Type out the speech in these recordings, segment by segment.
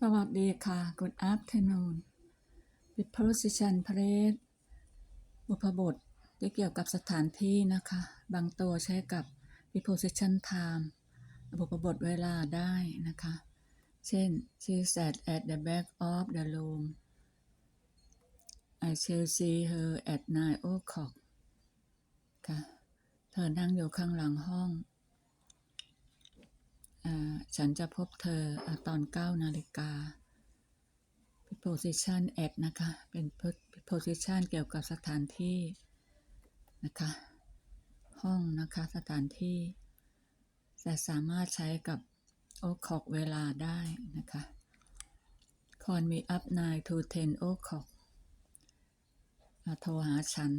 สวัสดีค่ะ Good afternoon preposition phrase บุพบทที่เกี่ยวกับสถานที่นะคะ บางตัวใช้กับ preposition time บุพบทเวลาได้นะคะ เช่น she sat at the back of the room I shall see her at nine o'clock ค่ะ เธอนั่งอยู่ข้างหลังห้อง ฉันจะพบเธออตอน 9 นาฬิกา position at นะคะ เป็น position เกี่ยวกับสถานที่นะคะ ห้องนะคะ สถานที่แต่สามารถใช้กับ o'clock เวลาได้นะคะ call me up 9 to 10 o'clock มาโทรหาฉัน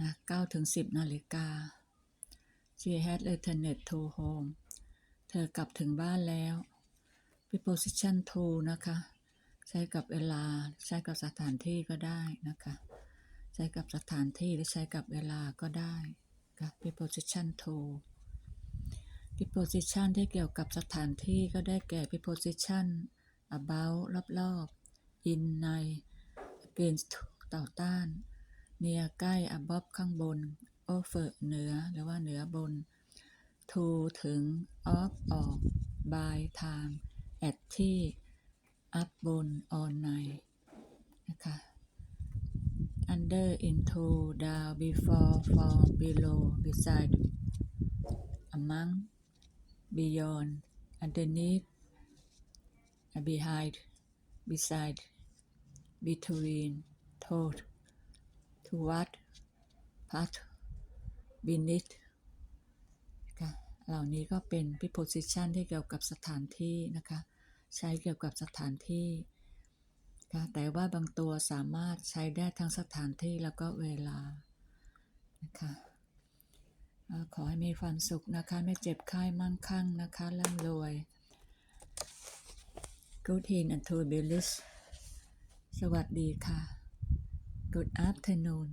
นะ9ถึง 10 นาฬิกา she had returned to home เธอกลับถึงบ้านแล้ว preposition to นะคะ ใช้กับเวลา ใช้กับสถานที่ก็ได้นะคะ ใช้กับสถานที่หรือใช้กับเวลาก็ได้ค่ะ preposition to preposition ที่เกี่ยวกับสถานที่ก็ได้แก่ preposition about รอบๆ in ใน against ต่อต้าน near ใกล้ above ข้างบน over เหนือ หรือว่าเหนือบน to ถึง off ออก by ทาง at ที่ up บน on ในนะคะ under into down before from below beside among beyond underneath behind beside between toward toward part beneath เหล่านี้ก็เป็น preposition ที่เกี่ยวกับสถานที่นะคะ ใช้เกี่ยวกับสถานที่ค่ะแต่ว่าบางตัวสามารถใช้ได้ทั้งสถานที่แล้วก็เวลานะคะขอให้มีความสุขนะคะ ไม่เจ็บไข้มั่งคั่งนะคะร่ำรวย Good in and to be rich สวัสดีค่ะ Good afternoon